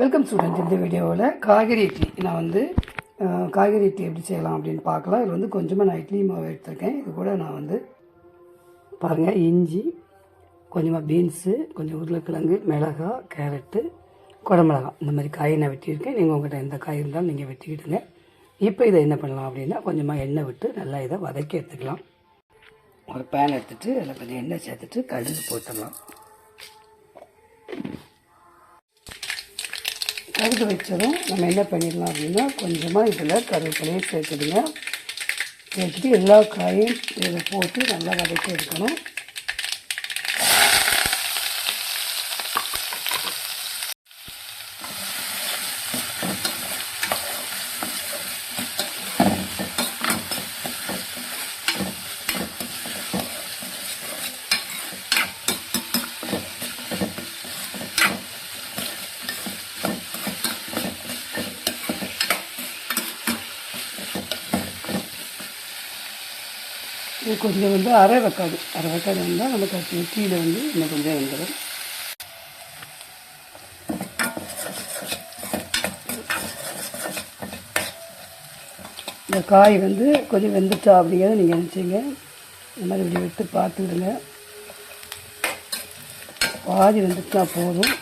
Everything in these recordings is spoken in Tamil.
வெல்கம் ஸ்டூடெண்ட் இந்த வீடியோவில் காய்கறி இட்லி. நான் வந்து காய்கறி இட்லி எப்படி செய்யலாம் அப்படின்னு பார்க்கலாம். இதில் வந்து கொஞ்சமாக நான் இட்லி மாவு எடுத்திருக்கேன். இது கூட நான் வந்து பாருங்கள் இஞ்சி கொஞ்சமாக பீன்ஸு கொஞ்சம் உருளைக்கிழங்கு மிளகாய் கேரட்டு குடமிளகாய் இந்த மாதிரி காய் நான் வெட்டியிருக்கேன். நீங்கள் உங்கள்கிட்ட எந்த காய் இருந்தாலும் நீங்கள் வெட்டிக்கிடுங்க. இப்போ இதை என்ன பண்ணலாம் அப்படின்னா கொஞ்சமாக எண்ணெய் விட்டு நல்லா இதை வதக்கி எடுத்துக்கலாம். ஒரு பேன் எடுத்துகிட்டு அதில் கொஞ்சம் எண்ணெய் சேர்த்துட்டு கடுகு போட்டுடலாம். கருது வச்சதும் நம்ம என்ன பண்ணிடலாம் அப்படின்னா கொஞ்சமாக இதில் கருவேப்பிலையை சேர்த்துடுங்க. சேர்த்துட்டு எல்லா காயும் இதில் போட்டு நல்லா வதக்கி எடுக்கணும். கொஞ்சம் வந்து அரை வெக்காடு. அரை வெக்காடு வந்தால் நமக்கு அது கீழே வந்து இன்னும் கொஞ்சம் வந்துடும். இந்த காய் வந்து கொஞ்சம் வெந்துட்டா அப்படிங்கிறத நீங்கள் நினச்சிங்க. இந்த மாதிரி இப்படி விட்டு பார்த்துக்கிடுங்க. பாதி வெந்துட்டா போதும்.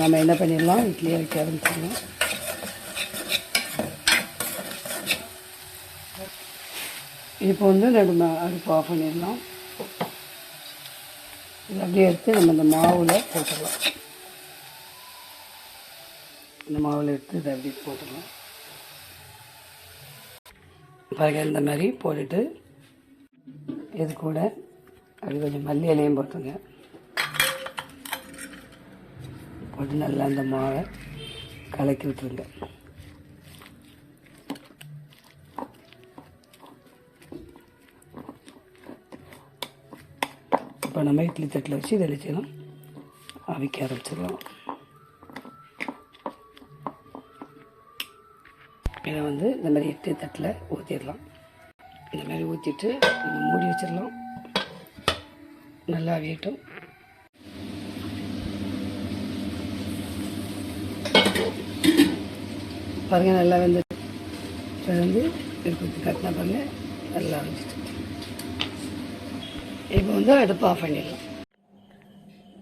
நம்ம என்ன பண்ணிடலாம்? இட்லியை வைக்க ஆரம்பிச்சிடலாம். இப்போ வந்து நம்ம அடுப்பு ஆஃப் பண்ணிடலாம். இது அப்படியே எடுத்து நம்ம இந்த மாவில் போட்டுடலாம் இந்த மாவில் எடுத்து இதை அப்படியே போட்டுடலாம் பாருங்க இந்த மாதிரி போட்டுட்டு இது கூட அப்படி கொஞ்சம் மல்லி இலையும் போட்டுருங்க போட்டு நல்லா அந்த மாவை கலக்கி விட்டுருங்க. இப்போ நம்ம இட்லி தட்டில் வச்சு இதை வச்சுக்கலாம் அவிக்க ஆரம்பிச்சிடலாம். இதை வந்து இந்த மாதிரி இட்லி தட்டில் ஊற்றிடலாம் இந்த மாதிரி ஊற்றிட்டு மூடி வச்சிடலாம். நல்லா அவியட்டும். பாருங்கள் நல்லா வந்து இப்போ வந்து எடுத்து கட்டினா பாருங்கள் நல்லா வந்துட்டு இப்போ வந்து அடுப்பு ஆஃப் பண்ணிடலாம்.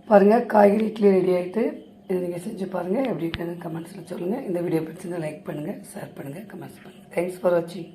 பாருங்கள் காய்கறி இட்லி ரெடி ஆகிட்டு இதை நீங்கள் செஞ்சு பாருங்கள் எப்படி இருக்குன்னு கமெண்ட்ஸில் சொல்லுங்கள் இந்த வீடியோ பிடிச்சிருந்தால் லைக் பண்ணுங்கள் ஷேர் பண்ணுங்கள் கமெண்ட்ஸ் பண்ணுங்கள் தேங்க்ஸ் ஃபார் வாட்சிங்